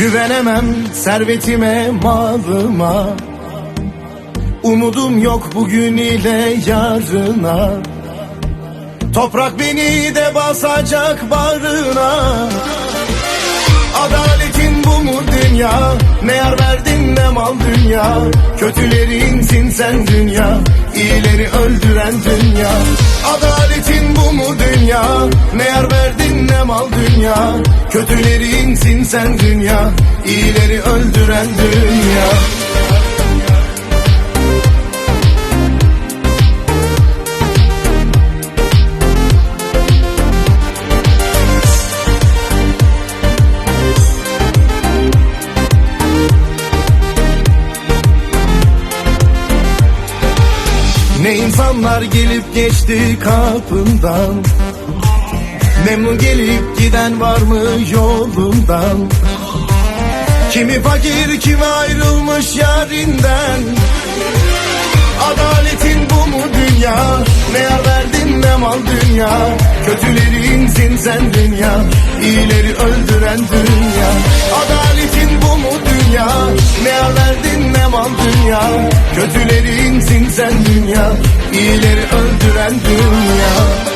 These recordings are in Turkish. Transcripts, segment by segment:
Güvenemem servetime, malıma. Umudum yok bugün ile yarına. Toprak beni de basacak bağrına. Adaletin bu mu dünya? Ne yar verdin ne mal dünya? Kötülerinsin sen dünya İyileri öldüren dünya. Adaletin bu mu dünya? Ne yar verdin ne mal dünya Kötülerinsin sen dünya. İyileri öldüren dünya. Ne insanlar gelip geçti kapından Memnun gelip giden var mı yolundan? Kimi fakir kimi ayrılmış yarinden. Adaletin bu mu dünya? Ne yar verdin ne mal dünya? Kötülerinsin sen dünya. İyileri öldüren dünya. Adaletin bu mu dünya? Ne yar verdin ne mal dünya? Kötülerinsin sen dünya. İyileri öldüren dünya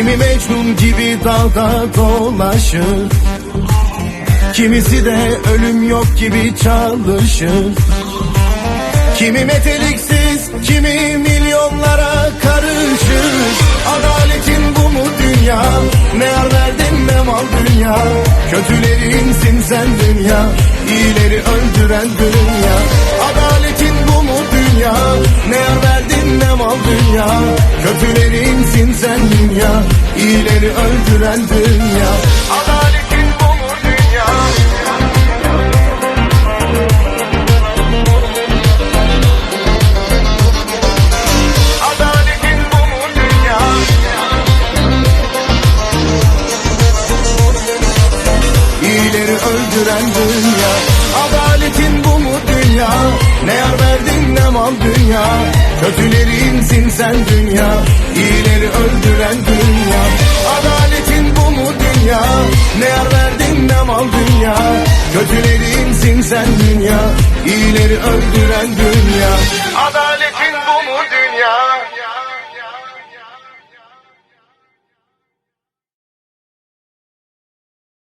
Kimi Mecnun gibi dalda dolaşır Kimisi de ölüm yok gibi çalışır Kimi meteliksiz, kimi milyonlara karışır Adaletin bu mu dünya? Ne yar verdin ne mal dünya? Kötülerinsin sen dünya, iyileri öldüren dünya Adaletin bu mu dünya? Mal dünya? Kötülerinsin sen dünya, iyileri öldüren dünya Adaletin bu mu dünya? Adaletin bu mu dünya? İyileri öldüren dünya Adaletin bu mu dünya. Ne yar verdin ne mal dünya. Kötülerinsin sen dünya. İyileri öldüren dünya. Adaletin bu mu dünya? Ne yar verdin ne mal dünya. Kötülerinsin sen dünya. İyileri öldüren dünya